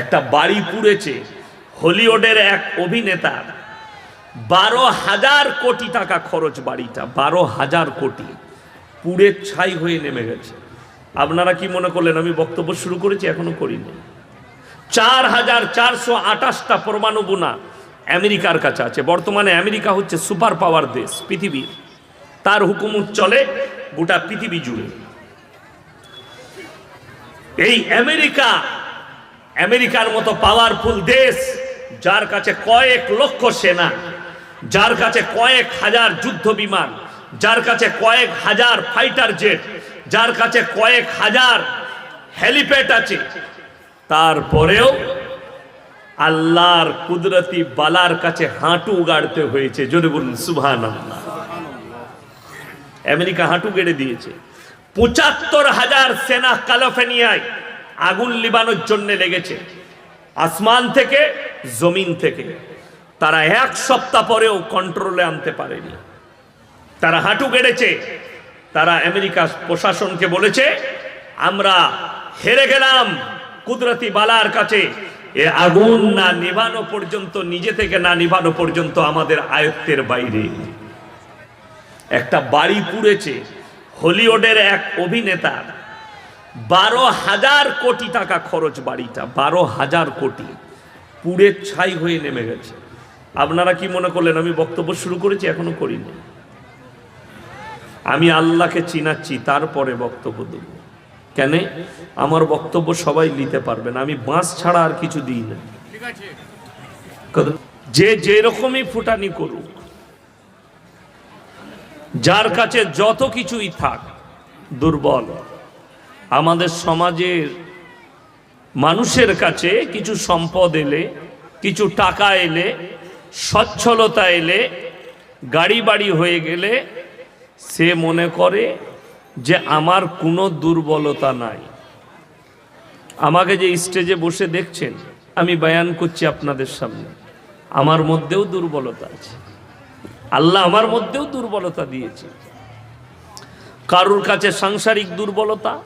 একটা বাড়ি পুড়েছে হলিউডের এক অভিনেতা। বারো হাজার কোটি টাকা খরচ বাড়িটা, বারো হাজার কোটি। পুড়ে ছাই হয়ে নেমে গেছে। আপনারা কি মনে করলেন, আমি বক্তব্য শুরু করেছি, এখনও করিনি? চার হাজার চারশো আঠাশটা পরমাণু বোনা আমেরিকার কাছে আছে। বর্তমানে আমেরিকা হচ্ছে সুপার পাওয়ার দেশ পৃথিবীর। তার হুকুমত চলে গোটা পৃথিবী জুড়ে। এই আমেরিকা আমেরিকার মতো পাওয়ারফুল দেশ, যার কাছে কয়েক লক্ষ সেনা, যার কাছে কয়েক হাজার যুদ্ধ বিমান, যার কাছে কয়েক হাজার ফাইটার জেট যার কাছে কয়েক হাজার হেলিপ্যাড আছে। তারপরেও আল্লাহর কুদরতি বালার কাছে হাঁটু গাড়তে হয়েছে। জোরে বলুন সুভান আমেরিকা হাঁটু গেড়ে দিয়েছে। পঁচাত্তর হাজার সেনা ক্যালিফোর্নিয়ায় আগুন লিবানোর জন্য লেগেছে। আসমান থেকে, জমিন থেকে। তারা এক সপ্তাহ পরেও কন্ট্রোলে আনতে পারেনি। তারা হাঁটু গেড়েছে তারা আমেরিকা প্রশাসনকে বলেছে, আমরা হেরে গেলাম কুদরতি বালার কাছে। এ আগুন না নিভানো পর্যন্ত, নিজে থেকে না নিভানো পর্যন্ত আমাদের আয়ত্তের বাইরে। একটা বাড়ি পুড়েছে। হলিউডের এক অভিনেতা বারো হাজার কোটি টাকা খরচ বাড়িটা, বারো হাজার কোটি। পুড়ে ছাই হয়ে নেমে গেছে। আপনারা কি মনে করলেন, আমি বক্তব্য শুরু করেছি, এখনও করিনি? আমি আল্লাহকে চিনাচ্ছি, তারপরে বক্তব্য দেব। কেন? আমার বক্তব্য সবাই নিতে পারবে না। আমি বাঁশ ছাড়া আর কিছু দিই না। যে যেরকমই ফুটানি করুক, যার কাছে যত কিছুই থাক, দুর্বল। আমাদের সমাজের মানুষের কাছে কিছু সম্পদ এলে, কিছু টাকা এলে, সচ্ছলতা এলে, গাড়ি বাড়ি হয়ে গেলে, সে মনে করে যে আমার কোনো দুর্বলতা নাই। আমাকে যে স্টেজে বসে দেখছেন, আমি বয়ান করছি আপনাদের সামনে। আমার মধ্যেও দুর্বলতা আছে। আল্লাহ আমার মধ্যেও দুর্বলতা দিয়েছে। কারুর কাছে সাংসারিক দুর্বলতা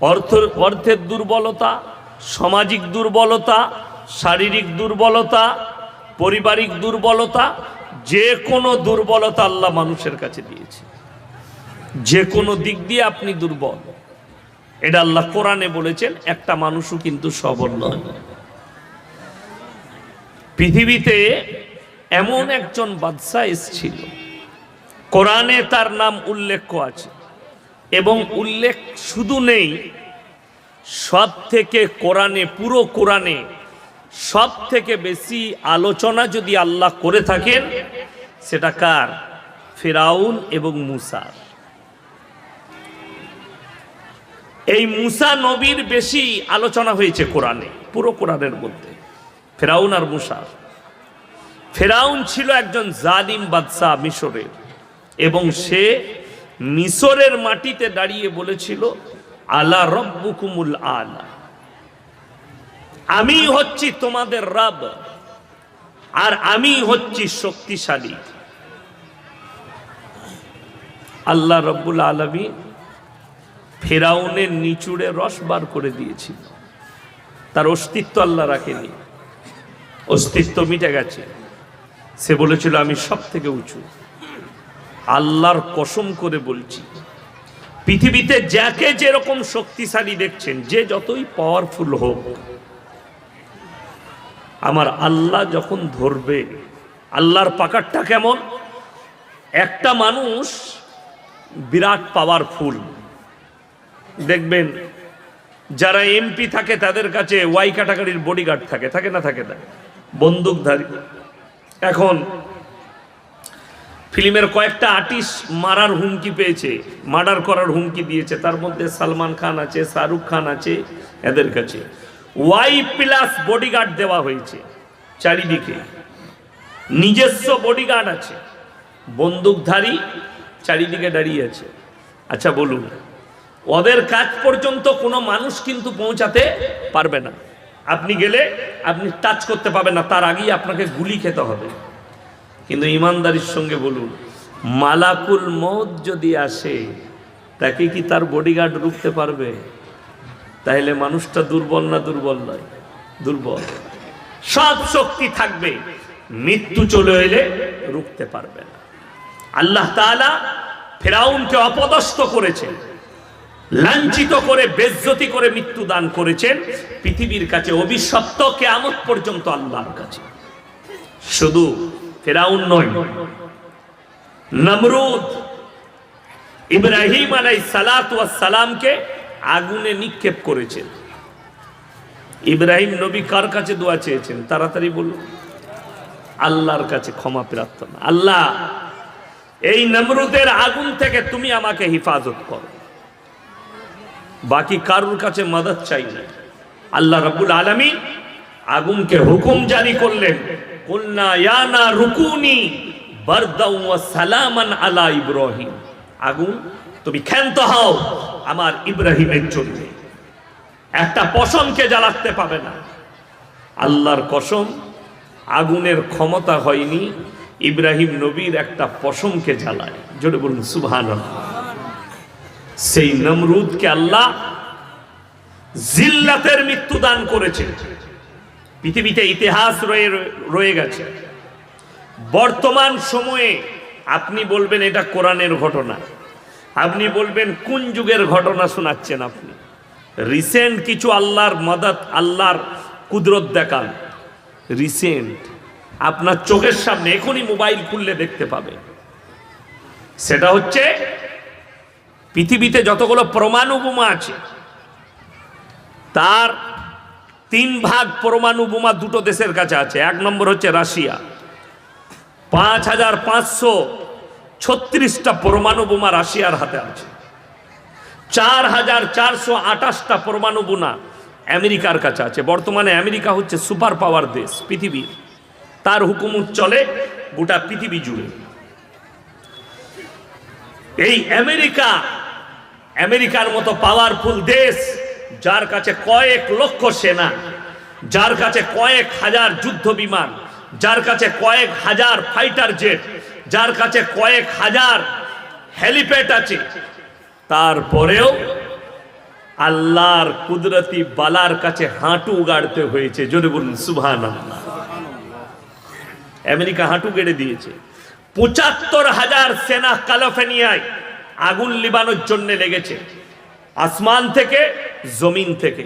অর্থ অর্থের দুর্বলতা, সামাজিক দুর্বলতা, শারীরিক দুর্বলতা, পারিবারিক দুর্বলতা, যে কোনো দুর্বলতা আল্লাহ মানুষের কাছে দিয়েছে। যে কোনো দিক দিয়ে আপনি দুর্বল। এটা আল্লাহ কোরআনে বলেছেন, একটা মানুষও কিন্তু সবল নয়। পৃথিবীতে এমন একজন বাদশাহ এসছিল। কোরআনে তার নাম উল্লেখ আছে। এবং উল্লেখ শুধু নেই সব থেকে কোরআনে, পুরো কোরআনে সব থেকে বেশি আলোচনা যদি আল্লাহ করে থাকেন, সেটা কার? ফেরাউন এবং মুসার এই মুসা নবীর বেশি আলোচনা হয়েছে কোরআনে, পুরো কোরআনের মধ্যে। ফেরাউন আর মুসার ফেরাউন ছিল একজন জালিম বাদশাহ মিশরের, এবং সে মিশরের মাটিতে দাঁড়িয়ে বলেছিল, আলা রব্বুকুমুল আলা। আমি হচ্ছি তোমাদের রব, আর আমি হচ্ছি শক্তিশালী। আল্লাহ রব্বুল আলমী ফেরাউনের নিচুড়ে রস বার করে দিয়েছিল। তার অস্তিত্ব আল্লাহ রাখেনি। অস্তিত্ব মিটে গেছে। সে বলেছিল, আমি সব থেকে উঁচু। আল্লাহর কসম করে বলছি, পৃথিবীতে যাকে যেরকম শক্তিশালী দেখছেন, যে যতই পাওয়ারফুল হোক, আমার আল্লাহ যখন ধরবে, আল্লাহর পাকারটা কেমন? একটা মানুষ বিরাট পাওয়ারফুল দেখবেন, যারা এমপি থাকে তাদের কাছে ওয়াই ক্যাটাগরির বডিগার্ড থাকে থাকে না থাকে না? বন্দুকধারী। এখন ফিল্মের কয়েকটা আর্টিস্ট মারার হুমকি পেয়েছে মার্ডার করার হুমকি দিয়েছে। তার মধ্যে সালমান খান আছে, শাহরুখ খান আছে, এদের কাছে। ওয়াই প্লাস বডিগার্ড দেওয়া হয়েছে চারিদিকে। নিজস্ব বডিগার্ড আছে। বন্দুকধারী চারিদিকে দাঁড়িয়ে আছে। আচ্ছা বলুন, ওদের কাজ পর্যন্ত কোনো মানুষ কিন্তু পৌঁছাতে পারবে না। আপনি গেলে আপনি টাচ করতে পারবেন না, তার আগেই আপনাকে গুলি খেতে হবে। কিন্তু ইমানদারির সঙ্গে বলুন, মালাকুল মত যদি আসে, তাকে কি তার বডিগার্ড রুখতে পারবে? তাহলে মানুষটা দুর্বল না দুর্বল নয়? দুর্বল। সব শক্তি থাকবে, মৃত্যু চলে এলে রুখতে পারবে না। আল্লাহ তাআলা ফেরাউনকে অপদস্থ করেছেন, লাঞ্ছিত করে, বেজ্জতি করে মৃত্যু দান করেছেন, পৃথিবীর কাছে অভিশপ্ত কেয়ামত পর্যন্ত আল্লাহর কাছে। শুধু ফেরাউন নয়। নমরুদ ইব্রাহিম আলাই সালাত সালামকে আগুনে নিক্ষেপ করেছেন। ইব্রাহিম নবী কার কাছে দোয়া চেয়েছেন? তাড়াতাড়ি বলুন। আল্লাহর কাছে ক্ষমা প্রার্থনা। আল্লাহ, এই নমরুদের আগুন থেকে তুমি আমাকে হেফাজত করো। বাকি কারুর কাছে মদত চাই না। আল্লাহ রবুল আলামিন আগুনকে হুকুম জারি করলেন। ইয়ানা রুকুনি আলা ইব্রাহিম। আগুন, তুমি ক্ষান্ত আমার ইব্রাহিমের জন্য। একটা পশমকে জ্বালাতে না। আল্লাহর কসম, আগুনের ক্ষমতা হয়নি, ইব্রাহিম নবীর একটা পশমকে জ্বালায়। জোরে বলুন, সুবহানাল্লাহ। সেই নমরুদকে আল্লাহ জিল্লাতের মৃত্যু দান করেছে। পৃথিবীতে ইতিহাস রয়ে রয়ে গেছে। বর্তমান সময়ে আপনি বলবেন এটা কোরআনের ঘটনা। আপনি বলবেন কোন যুগের ঘটনা শোনাচ্ছেন আপনি? রিসেন্ট কিছু আল্লাহর মদত, আল্লাহর কুদরত দেখান। রিসেন্ট আপনার চোখের সামনে এখনই মোবাইল খুললে দেখতে পাবে। সেটা হচ্ছে পৃথিবীতে যতগুলো প্রমাণ বোমা আছে, তার তিন ভাগ পরমাণু বোমা দুটো দেশের কাছে আছে। এক নম্বর হচ্ছে রাশিয়া। পাঁচ হাজার পাঁচশো ছত্রিশটা পরমাণু বোমা রাশিয়ার হাতে আছে। চার হাজার চারশো আঠাশটা পরমাণু বোমা আমেরিকার কাছে আছে। বর্তমানে আমেরিকা হচ্ছে সুপার পাওয়ার দেশ পৃথিবীর। তার হুকুমত চলে গোটা পৃথিবী জুড়ে। এই আমেরিকা, আমেরিকার মতো পাওয়ারফুল দেশ যার কাছে কয়েক লক্ষ সেনা, যার কাছে কয়েক হাজার যুদ্ধ বিমান, যার কাছে কয়েক হাজার ফাইটার জেট, যার কাছে কয়েক হাজার হেলিপ্যাড আছে, তারপরেও আল্লাহর কুদরতি বালার কাছে হাঁটু গাড়তে হয়েছে। জোরে বলুন সুভান আমেরিকা হাঁটু গেড়ে দিয়েছে। পঁচাত্তর হাজার সেনা ক্যালিফোর্নিয়ায় আগুন লিবানোর জন্য লেগেছে। আসমান থেকে, জমিন থেকে।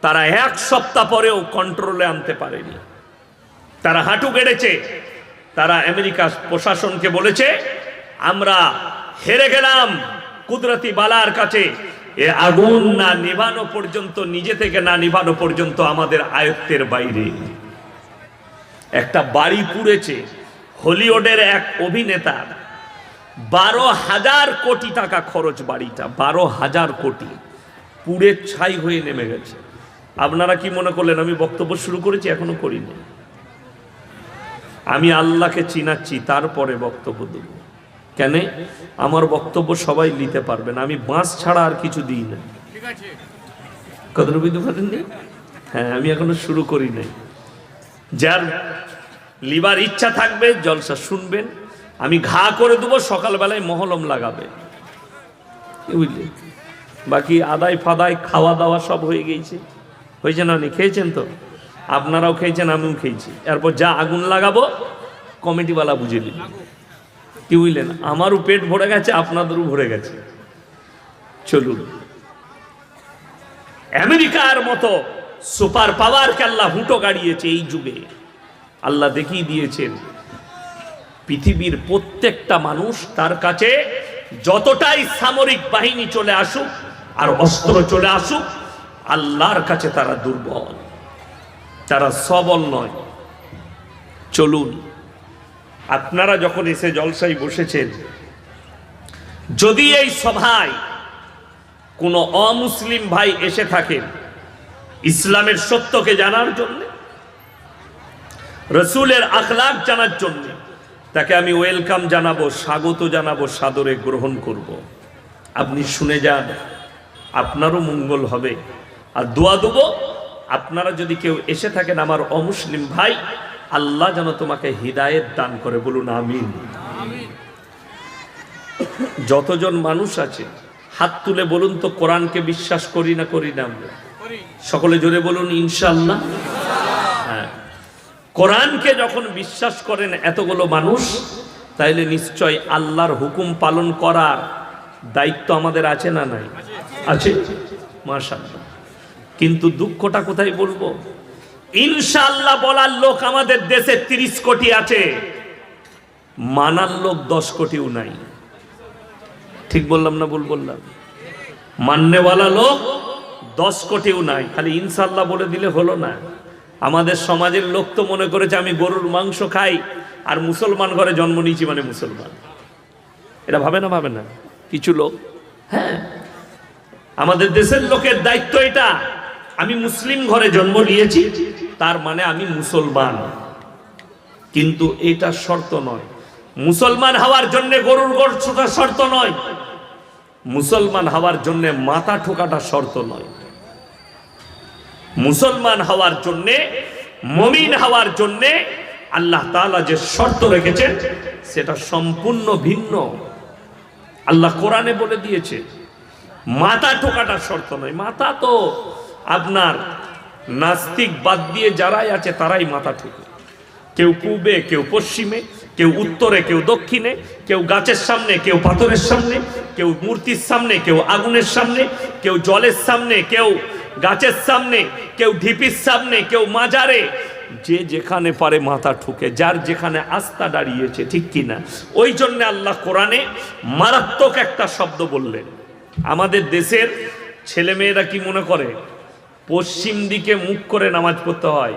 তারা এক সপ্তাহ পরেও কন্ট্রোলে আনতে পারেনি। তারা হাঁটু গেড়েছে তারা আমেরিকা প্রশাসনকে বলেছে, আমরা হেরে গেলাম কুদরতি বালার কাছে। এ আগুন না নিভানো পর্যন্ত, নিজে থেকে না নিভানো পর্যন্ত আমাদের আয়ত্তের বাইরে। একটা বাড়ি পুড়েছে। হলিউডের এক অভিনেতা বারো হাজার কোটি টাকা খরচ বাড়িটা বারো হাজার কোটি। পুড়ে ছাই হয়ে নেমে গেছে। আপনারা কি মনে করলেন আমি বক্তব্য শুরু করেছি এখনও করিনি? আমি আল্লাহকে চিনাচ্ছি তারপরে বক্তব্য দেব। কেন? আমার বক্তব্য সবাই নিতে পারবেন। আমি বাঁশ ছাড়া আর কিছু দিই না। কত বুঝতে পারেননি হ্যাঁ আমি এখনও শুরু করি নাই। যার লিবার ইচ্ছা থাকবে জলসা শুনবেন। আমি ঘা করে দেবো, সকালবেলায় মহলম লাগাবে। বুঝলি? বাকি আদায় ফাদায় খাওয়া দাওয়া সব হয়ে গিয়েছে। হয়েছে না? খেয়েছেন তো? আপনারাও খেয়েছেন, আমিও খেয়েছি। এরপর যা আগুন লাগাবো, কমিটিওয়ালা বুঝে নিন কি বুঝলেন? আমারও পেট ভরে গেছে, আপনাদেরও ভরে গেছে। চলুন। আমেরিকার মতো সুপার পাওয়ারকে আল্লাহ হুঁটো গাড়িয়েছে এই যুগে। আল্লাহ দেখিয়ে দিয়েছেন। পৃথিবীর প্রত্যেকটা মানুষ তার কাছে যতটাই সামরিক বাহিনী চলে আসুক আর অস্ত্র চলে আসুক, আল্লাহর কাছে তারা দুর্বল। তারা সবল নয়। চলুন, আপনারা যখন এসে জলসাই বসেছেন, যদি এই সভায় কোনো অমুসলিম ভাই এসে থাকেন ইসলামের সত্যকে জানার জন্য, রসুলের আখলাক জানার জন্য তাকে আমি ওয়েলকাম জানাব, স্বাগত জানাব, সাদরে গ্রহণ করব। আপনি শুনে যান, আপনারও মঙ্গল হবে। আর দোয়া দেবো, আপনারা যদি কেউ এসে থাকেন আমার অমুসলিম ভাই, আল্লাহ যেন তোমাকে হৃদায়ত দান করে। বলুন, আমিন। যতজন মানুষ আছে, হাত তুলে বলুন তো, কোরআনকে বিশ্বাস করি না করি না আমরা? সকলে জোরে বলুন ইনশাল্লাহ কোরআনকে যখন বিশ্বাস করেন এতগুলো মানুষ, তাইলে নিশ্চয় আল্লাহর হুকুম পালন করার দায়িত্ব আমাদের আছে না নাই? আছে, মাশাআল্লাহ। কিন্তু দুঃখটা কোথায় বলব? ইনশাআল্লাহ বলার লোক আমাদের দেশে তিরিশ কোটি আছে, মানার লোক দশ কোটিও নাই। ঠিক বললাম না ভুল বললাম? মান্যওয়ালা লোক দশ কোটিও নাই, খালি ইনশাল্লাহ বলে দিলে হলো না। আমাদের সমাজের লোক তো মনে করেছে আমি গরুর মাংস খাই, আর মুসলমান ঘরে জন্ম নিয়েছি মানে মুসলমান। এটা ভাবে না ভাবে না? কিছু লোক? হ্যাঁ। আমাদের দেশের লোকের দায়িত্ব এটা, আমি মুসলিম ঘরে জন্ম নিয়েছি, তার মানে আমি মুসলমান। কিন্তু এটা শর্ত নয়। মুসলমান হওয়ার জন্য গরুর গোষ্ঠটা শর্ত নয়। মুসলমান হওয়ার জন্য মাথা ঠোকাটা শর্ত নয়। মুসলমান হওয়ার জন্য, মমিন হওয়ার জন্য আল্লাহ তালা যে শর্ত রেখেছেন, সেটা সম্পূর্ণ ভিন্ন। আল্লাহ কোরআনে বলে দিয়েছে, মাথা ঠোকাটা শর্ত নয়। মাথা তো আপনার নাস্তিক বাদ দিয়ে যারাই আছে, তারাই মাথা ঠোকে। কেউ পূবে, কেউ পশ্চিমে, কেউ উত্তরে, কেউ দক্ষিণে, কেউ গাছের সামনে, কেউ পাথরের সামনে, কেউ মূর্তির সামনে, কেউ আগুনের সামনে, কেউ জলের সামনে, কেউ গাছের সামনে, কেউ ঢিপির সামনে, কেউ মাজারে। যে যেখানে পারে মাথা ঠুকে, যার যেখানে আস্থা দাঁড়িয়েছে, ঠিক কিনা? ওই জন্য আল্লাহ কোরআনে মারাত্মক একটা শব্দ বললেন। আমাদের দেশের ছেলেমেয়েরা কি মনে করে? পশ্চিম দিকে মুখ করে নামাজ পড়তে হয়।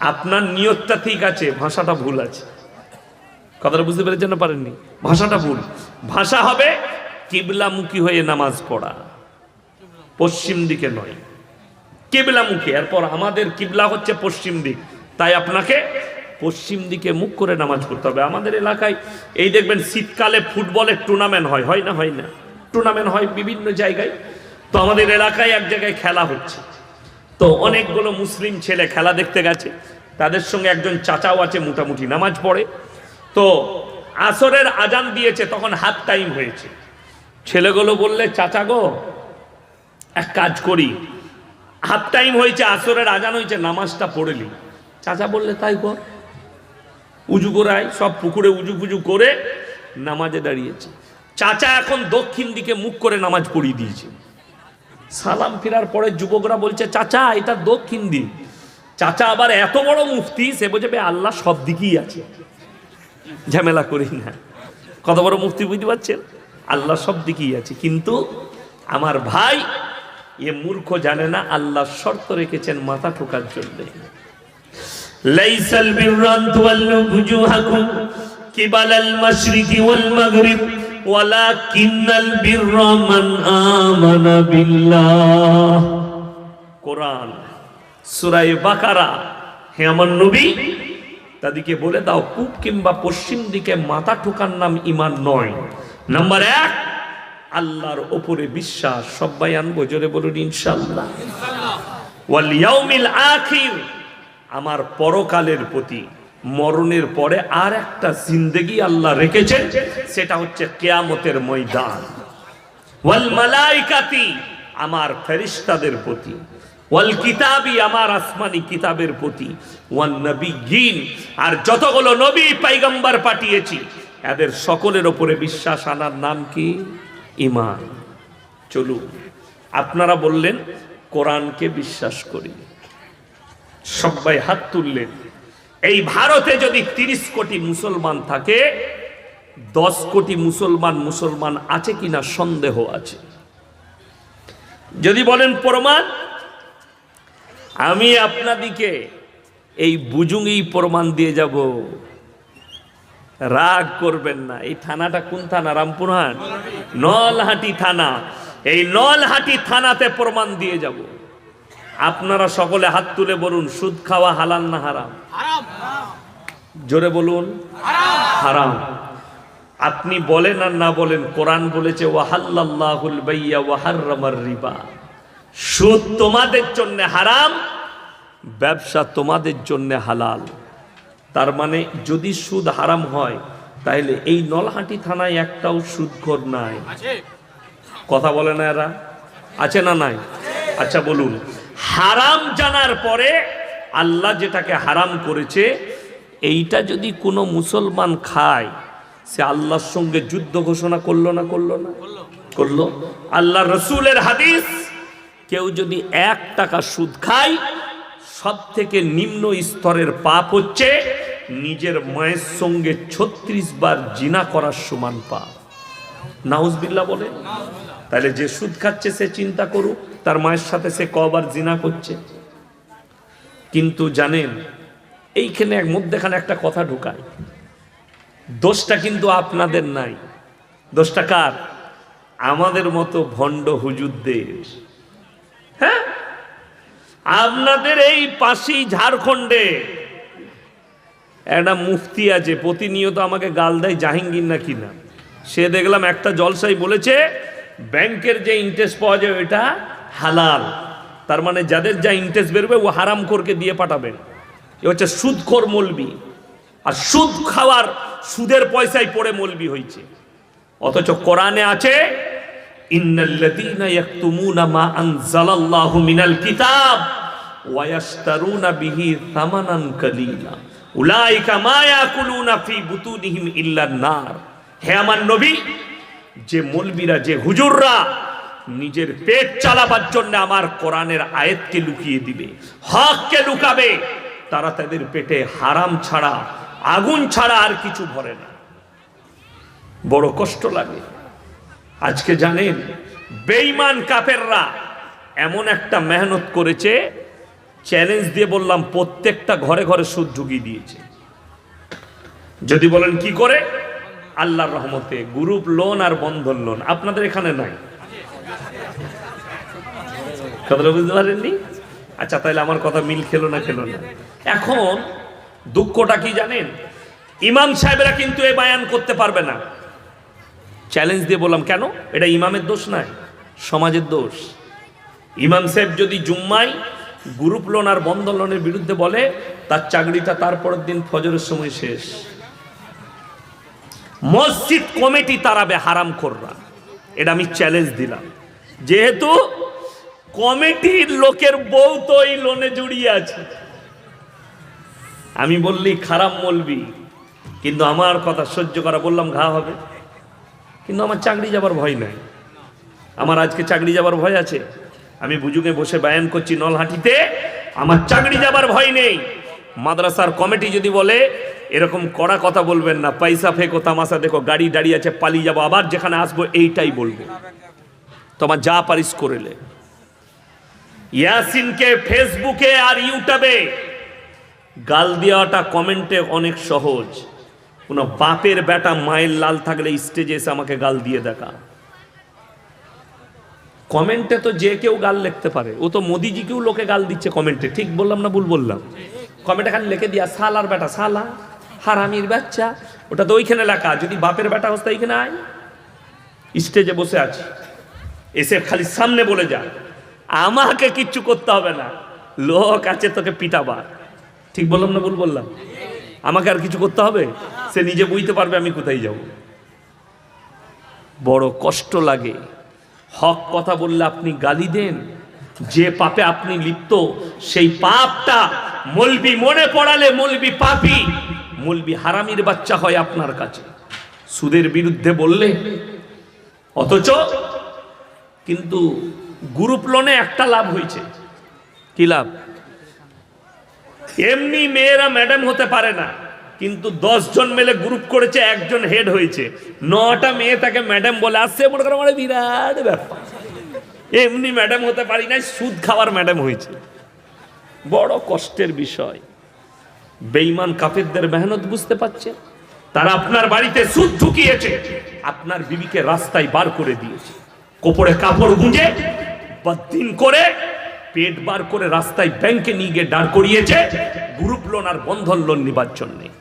আপনার নিয়তটা ঠিক আছে, ভাষাটা ভুল আছে। কথাটা বুঝতে পেরেছেন না পারেননি? ভাষাটা ভুল। ভাষা হবে কিবলামুখী হয়ে নামাজ পড়া। পশ্চিম দিকে নয়। কিবলামুখী, এরপর আমাদের কিবলা হচ্ছে পশ্চিম দিক। তাই আপনাকে পশ্চিম দিকে মুখ করে নামাজ পড়তে হবে। আমাদের এলাকায় এই দেখবেন শীতকালে ফুটবলের টুর্নামেন্ট হয় হয় না হয় না। টুর্নামেন্ট হয় বিভিন্ন জায়গায়। তো আমাদের এলাকায় এক জায়গায় খেলা হচ্ছে। তো অনেকগুলো মুসলিম ছেলে খেলা দেখতে গেছে। তাদের সঙ্গে একজন চাচাও আছে, মোটামুটি নামাজ পড়ে। তো আসরের আজান দিয়েছে, তখন হাফ টাইম হয়েছে। ছেলেগুলো বললে, চাচা গো, এক কাজ করি। হাফ টাইম হয়েছে, আসরের আজান হয়েছে, নামাজটা পড়েলি চাচা বললে, তাই কর। উজু করাই সব পুকুরে উজু ফুজু করে নামাজে দাঁড়িয়েছে। চাচা এখন দক্ষিণ দিকে মুখ করে নামাজ পড়িয়ে দিয়েছে। সালাম ফেরার পরে যুবকরা বলছে, চাচা, এটা দক্ষিণ দিক। চাচা আবার এত বড় মুফতি, সে বোঝাবে আল্লাহ সব দিকেই আছে। ঝামেলা করি না। কত বড় মুফতি বুঝতে পারছেন? আল্লাহ সব দিকেই আছে। কিন্তু আমার ভাই, এ মূর্খ জানে না আল্লাহ শর্ত রেখেছেন মাথা ঠোকার জন্য। লাইসাল বিররান তুওয়াল্লু বুজুহাকুম কিবালাল মাশরিকি ওয়াল মাগরিব, ওয়ালাকিন্নাল বিররা মান আমানা বিল্লাহ। কোরআন সূরা বাকারা, হে আমার নবী, তাদেরকে বলে দাও, পূব কিংবা পশ্চিম দিকে মাথা ঠোকার নাম ইমান নয়। নাম্বার এক, আল্লাহর ওপরে বিশ্বাস। সবাই আনব, জোরে বলুন ইনশাল্লাহ আমার পরকালের প্রতি। মরণের পরে আর একটা জিন্দেগি আল্লাহ রেখেছেন, সেটা হচ্ছে কেয়ামতের ময়দান। ওয়াল মালাইকাতি, আমার ফেরিস্তাদের প্রতি। ওয়াল কিতাবি, আমার আসমানি কিতাবের প্রতি। ওয়ান নবীন আর যতগুলো নবী পাইগম্বর পাঠিয়েছি এদের সকলের ওপরে বিশ্বাস আনার নাম কি? ইমান চলুন, আপনারা বললেন, কোরআনকে বিশ্বাস করি। সবাই হাত তুললেন। এই ভারতে যদি তিরিশ কোটি মুসলমান থাকে, দশ কোটি মুসলমান মুসলমান আছে কিনা সন্দেহ আছে। যদি বলেন প্রমাণ, আমি আপনাদিকে এই বুজুঙ্গি প্রমাণ দিয়ে যাব। রাগ করবেন না। এই থানাটা কোন থানা? রামপুরহাট? নলহাটি থানা। এই নলহাটি থানাতে প্রমাণ দিয়ে যাব। আপনারা সকলে হাত তুলে বলুন, সুদ খাওয়া হালাল না হারাম? জোরে বলুন, হারাম। আপনি বলেন আর না বলেন, কোরআন বলেছে রিবা। সুদ তোমাদের জন্য হারাম, ব্যবসা তোমাদের জন্য হালাল। তার মানে যদি সুদ হারাম হয় তাহলে এই নলহাটি থানায় একটাও সুদখোর নাই। কথা বলে না এরা? আছে না নাই? আচ্ছা বলুন। হারাম জানার পরে আল্লাহ যেটাকে হারাম করেছে এইটা যদি কোনো মুসলমান খায় সে আল্লাহর সঙ্গে যুদ্ধ ঘোষণা করল না করল না? করল। আল্লাহ রসুলের হাদিস কেউ যদি এক টাকা সুদ খায় সব থেকে নিম্ন স্তরের পাপ হচ্ছে নিজের মায়ের সঙ্গে ছত্রিশ বার জিনা করার সমান পা নাউজবিল্লা বলে, তাহলে যে সুদ খাচ্ছে সে চিন্তা করুক, তার মায়ের সাথে সে কবার জিনা করছে। কিন্তু জানেন, এইখানে এক মধ্যেখানে একটা কথা ঢুকায়। দোষটা কিন্তু আপনাদের নাই। দোষটা কার? আমাদের মতো ভণ্ড হুজুরদের। হ্যাঁ? আপনাদের এই পাশেই ঝাড়খণ্ডে একটা মুফতি আছে, প্রতিনিয়ত আমাকে গাল দেয় জাহাঙ্গীর না কিনা সে দেখলাম একটা জলসাই বলেছে, ব্যাংকের যে ইন্টারেস্ট পাওয়া যায় ওইটা হালাল। তার মানে যাদের যা ইন্টারেস্ট বেরোবে ও হারাম করকে দিয়ে পাঠাবেন এ হচ্ছে সুদখোর মলবি। আর সুদ খাওয়ার সুদের পয়সায় পড়ে মলবি হয়েছে। অথচ কোরআনে আছে, ইন্নাল্লাযীনা মা মিনাল কিতাব ওয়া উলাইকা মা ইয়াকুলুনা ফি বুতুনিহিম ইল্লান নার। হে আমার নবী, যে মলবিরা, যে হুজুররা নিজের পেট চালাবার জন্য আমার কোরআনের আয়াতকে লুকিয়ে দিবে, হককে লুকাবে, তারা তাদের পেটে হারাম ছাড়া, আগুন ছাড়া আর কিছু ভরে না। বড় কষ্ট লাগে। আজকে জানেন, বেঈমান কাফেররা এমন একটা মেহনত করেছে চ্যালেঞ্জ দিয়ে বললাম, প্রত্যেকটা ঘরে ঘরে সুদ ঢুকিয়ে দিয়েছে। যদি বলেন, কি করে? আল্লাহর রহমতে গ্রুপ লোন আর বন্ধন লোন আপনাদের এখানে নাই। কথাটা বুঝতে পারেননি? আচ্ছা তাহলে আমার কথা মিল খেলো না খেলো না। এখন দুঃখটা কি জানেন? ইমাম সাহেবরা কিন্তু এ বায়ান করতে পারবে না। চ্যালেঞ্জ দিয়ে বললাম, কেন? এটা ইমামের দোষ নয় সমাজের দোষ। ইমাম সাহেব যদি জুম্মায় গ্রুপ লোন আর বন্ধন লোনের বিরুদ্ধে বলে, তার চাকরিটা তারপরের দিন ফজরের সময় শেষ। মসজিদ কমিটি তারাবে হারাম কররা এটা আমি চ্যালেঞ্জ দিলাম। যেহেতু কমিটির লোকের বউ তো এই লোনে জড়িয়ে আছে। আমি বললি, খারাপ বলবি। কিন্তু আমার কথা সহ্য করা, বললাম, ঘা হবে। কিন্তু আমার চাকরি যাবার ভয় নাই। আমার আজকে চাকরি যাবার ভয় আছে। আমি বুজুগে বসে বায়ান করছি নলহাটিতে, আমার চাকরি যাবার ভয় নেই। মাদ্রাসার কমিটি যদি বলে, এরকম কড়া কথা বলবেন না, পয়সা ফেকো, তামাশা দেখো, গাড়ি দাঁড়িয়ে আছে, পালিয়ে যাব, আবার যেখানে আসব এইটাই বলব। তোমার যা পারিস করেলে ইয়াসিনকে ফেসবুকে আর ইউটিউবে গাল দেওয়াটা কমেন্টে অনেক সহজ। কোনো বাপের বেটা মায়ের লাল থাকলে স্টেজে এসে আমাকে গাল দিয়ে দেখা। কমেন্টে তো যে কেউ গাল লিখতে পারে, ও তো মোদিজিকেও লোকে গাল দিচ্ছে কমেন্টে, ঠিক বললাম না ভুল বললাম? কমেন্টে খালি লিখে দিয়া, সালার বেটা, সালা, হারামির বাচ্চা ওটা তো ওইখানে লেখা, যদি বাপের বেটা হস্তা এইখানে আয়। স্টেজে বসে আছে, এসে খালি সামনে বলে যা, আমাকে কিচ্ছু করতে হবে না, লোক আছে তোকে পিটাবার। ঠিক বললাম না ভুল বললাম? আমাকে আর কিছু করতে হবে? সে নিজে বুঝতে পারবে আমি কোথায় যাব। বড় কষ্ট লাগে। হক কথা বললে আপনি গালি দেন, যে পাপে আপনি লিপ্ত, সেই পাপটা মলবি মনে পড়ালে মলবি পাপি, মলবি হারামির বাচ্চা হয় আপনার কাছে। সুদের বিরুদ্ধে বললে, অথচ কিন্তু গ্রুপ লোনে একটা লাভ হয়েছে। কি লাভ? এমনি মেয়েরা ম্যাডাম হতে পারে না। কিন্তু জন মিলে গ্রুপ করেছে, একজন হেড হয়েছে। নটা মেয়ে তাকে ম্যাডাম বলে, আসছে মনে করো মানে বিরাট ব্যাপার। এমনি ম্যাডাম হতে পারি না সুদ খাওয়ার ম্যাডাম হয়েছে। বড় কষ্টের বিষয়। বেইমান কাফেরদের মেহনত বুঝতে পারছে? তারা আপনার বাড়িতে সুদ ঢুকিয়েছে। আপনার বিবিকে রাস্তায় বার করে দিয়েছে। কোপড়ে কাপড় গুঁজে বদিন করে, পেট বার করে রাস্তায় ব্যাংকে নিয়ে গিয়ে দাঁড় করিয়েছে। গ্রুপ লোন আর বন্ধন লোন নিবার জন্যে।